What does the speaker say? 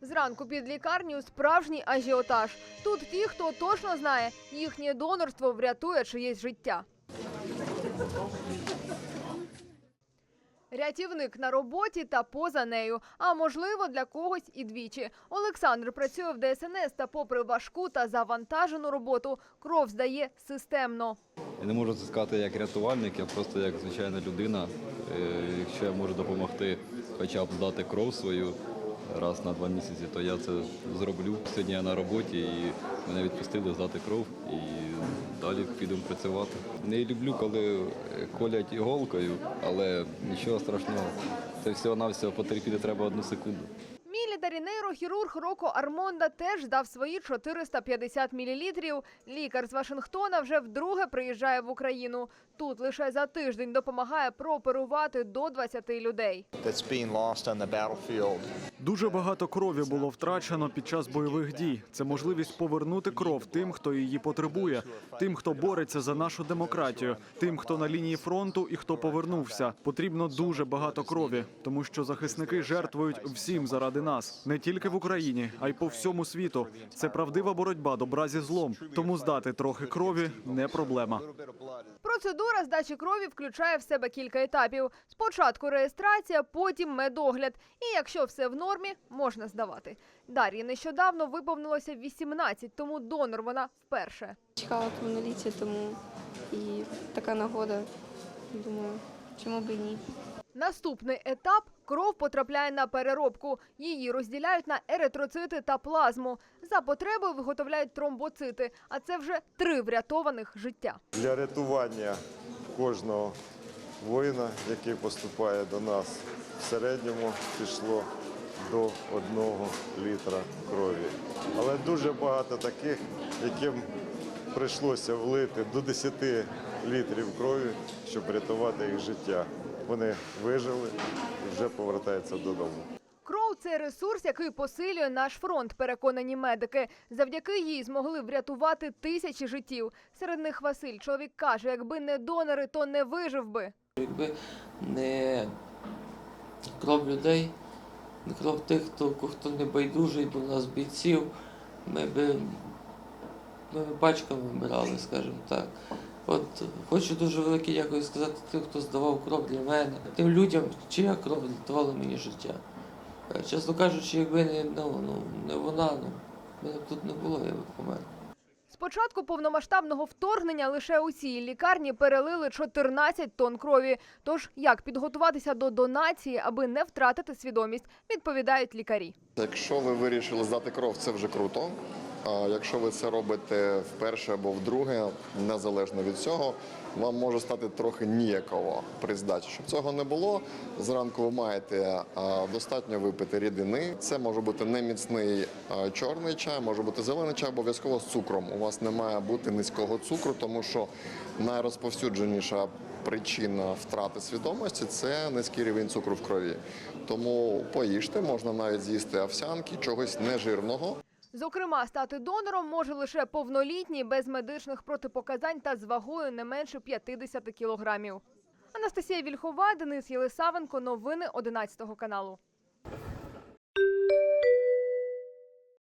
Зранку під лікарнею справжній ажіотаж. Тут ті, хто точно знає, їхнє донорство врятує чиєсь життя. Рятівник на роботі та поза нею, а можливо для когось і двічі. Олександр працює в ДСНС та, попри важку та завантажену роботу, кров здає системно. Я не можу це сказати як рятувальник, я просто як звичайна людина. Е, Якщо я можу допомогти хоча б здати кров свою раз на два місяці, то я це зроблю. Сьогодні я на роботі і мене відпустили здати кров і далі підемо працювати. Не люблю, коли колять іголкою, але нічого страшного. Це всього-навсього потерпіти треба одну секунду. Мілітарі нейрохірург Роко Армонда теж здав свої 450 мл. Лікар з Вашингтона вже вдруге приїжджає в Україну. Тут лише за тиждень допомагає прооперувати до 20 людей. Дуже багато крові було втрачено під час бойових дій. Це можливість повернути кров тим, хто її потребує, тим, хто бореться за нашу демократію, тим, хто на лінії фронту і хто повернувся. Потрібно дуже багато крові, тому що захисники жертвують всім заради нас, не тільки в Україні, а й по всьому світу. Це правдива боротьба добра зі злом. Тому здати трохи крові не проблема. Процедура здачі крові включає в себе кілька етапів. Спочатку реєстрація, потім медогляд. І якщо все в нормі, можна здавати. Дар'ї нещодавно виповнилося 18, тому донор вона вперше. Чекала повноліття, тому і така нагода. Думаю, чому б і ні. Наступний етап кров потрапляє на переробку. Її розділяють на еритроцити та плазму. За потребою виготовляють тромбоцити, а це вже три врятованих життя. для рятування кожного воїна, який поступає до нас, в середньому пішло до одного літра крові. Але дуже багато таких, яким прийшлося влити до 10 літрів крові, щоб рятувати їх життя. Вони вижили і вже повертаються додому. Кров це ресурс, який посилює наш фронт, переконані медики. Завдяки їй змогли врятувати тисячі життів. Серед них Василь. Чоловік каже, якби не донори, то не вижив би. Якби не кров людей, не кров тих, хто, хто не байдужий до нас бійців, ми би ми би пачками вмирали, скажімо так. От хочу дуже велике дякую сказати тим, хто здавав кров для мене, тим людям, чия кров рятувала мені життя. Е, Чесно кажучи, якби не, ну, ну, не вона, ну, мене б тут не було, я би помер. З початку повномасштабного вторгнення лише у цій лікарні перелили 14 тонн крові. Тож як підготуватися до донації, аби не втратити свідомість, відповідають лікарі. Якщо ви вирішили здати кров, це вже круто. Якщо ви це робите вперше або вдруге, незалежно від цього, вам може стати трохи ніяково при здачі. Щоб цього не було, зранку ви маєте достатньо випити рідини. Це може бути не міцний чорний чай, може бути зелений чай, обов'язково з цукром. У вас не має бути низького цукру, тому що найрозповсюдженіша причина втрати свідомості це низький рівень цукру в крові. Тому поїжте, можна навіть з'їсти овсянки, чогось нежирного. Зокрема, стати донором може лише повнолітній без медичних протипоказань та з вагою не менше 50 кілограмів. Анастасія Вільхова, Денис Єлисавенко. Новини 11 каналу.